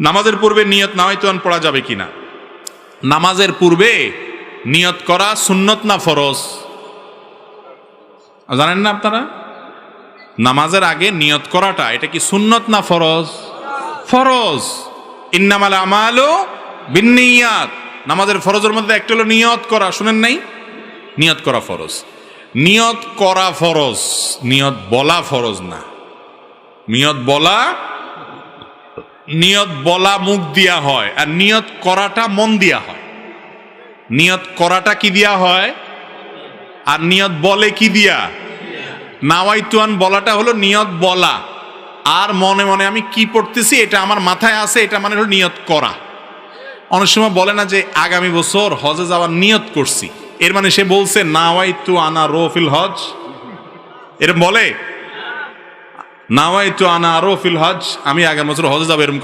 নামাজের পূর্বে নিয়ত নাওয়াইতুয়ান পড়া যাবে কিনা? নামাজের পূর্বে নিয়ত করা সুন্নত না ফরজ? জানেন না আপনারা? নামাজের আগে নিয়ত করাটা, এটা কি সুন্নত না ফরজ? ফরজ। ইন্নামাল আমালও বিন্নিয়াত। নামাজের ফরজের মধ্যে একটা হলো নিয়ত করা, শুনেন নাই? নিয়ত করা ফরজ। নিয়ত করা ফরজ, নিয়ত বলা ফরজ না। নিয়ত বলা নিয়ত বলা মুখ দিয়া হয় আর নিয়ত করাটা মন দিয়া হয়। নিয়ত করাটা কি দিয়া হয়? আর নিয়ত বলে কি দিয়া? নাওয়াইতুয়ান বলাটা হলো নিয়ত বলা। আর মনে মনে আমি কি পড়তেছি, এটা আমার মাথায় আছে, এটা মানে হলো নিয়ত করা। অনেক সময় বলে না যে, আগামী বছর হজে যাওয়ার নিয়ত করছি। এর মানে সে বলছে নাওয়াইতু আনা রোফিল হজ। এরম বলে? নাওয়াইতু আনা রোফিল হজ আমি আগামী বছর হজে যাব এরকম